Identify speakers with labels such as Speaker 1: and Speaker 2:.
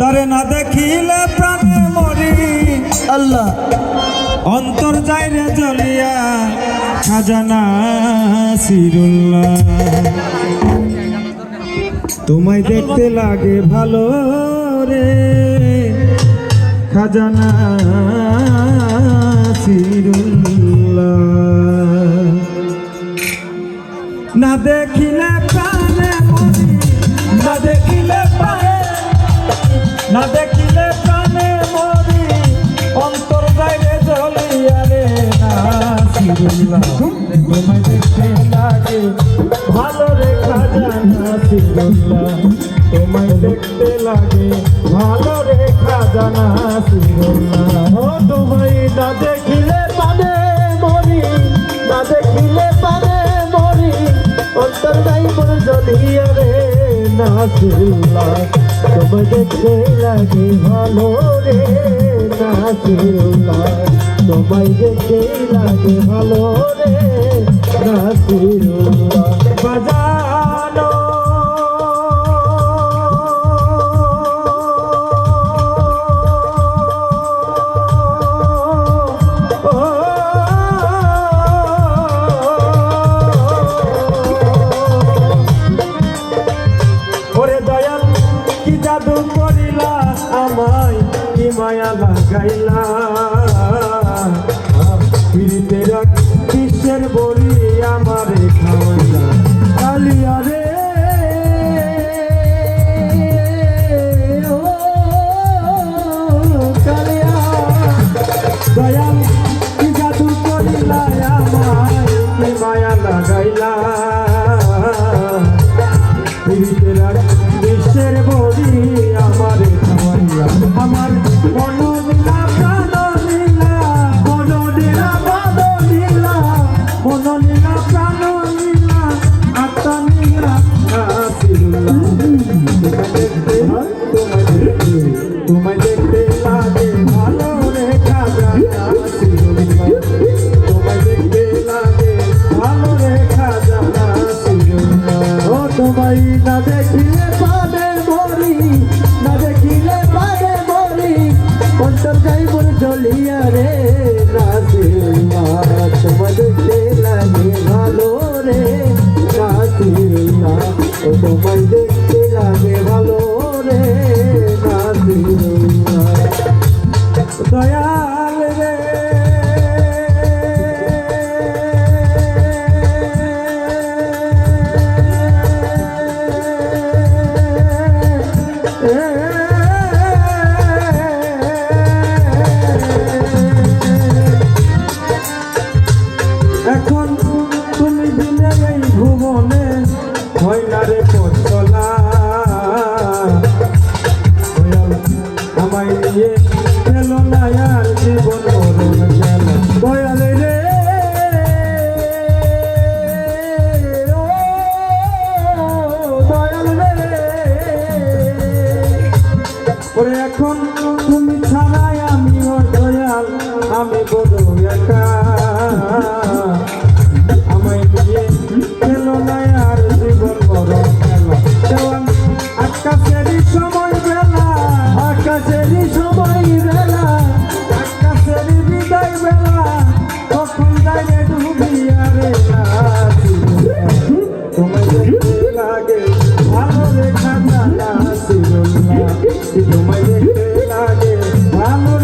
Speaker 1: তারে না দেখিলে প্রাণে মরি।
Speaker 2: আল্লাহ,
Speaker 1: অন্তর যায় রে জ্বলিয়া, খাজানা সিরুল্লাহ। তোমায় দেখতে লাগে ভালো রে, খাজানা সিরুল্লাহ। না দেখিলে না দেখিলে প্রাণে মরি, অন্তর বাইরে জ্বলিয়া রে না সিরুল্লাহ তোমায় দেখতে ভালো রে খাজানা সিরুল্লাহ তোমায় দেখতে লাগে, ভালো রে খাজানা সিরুল্লাহ
Speaker 2: ও তোমায় না দেখিলে পানে মরি, না দেখিলে পানে মরি, অন্তর মন জ্বলিয়া রে নাসিল্লা তোমায় দেখতে লাগে ভালো রে নাসিল্লা তোমায় দেখতে লাগে ভালো রে নাসিল্লা
Speaker 1: i kaila ভালো রে খাজা নাসিরুল্লাহ তোমায় দেখতে লাগে ভালো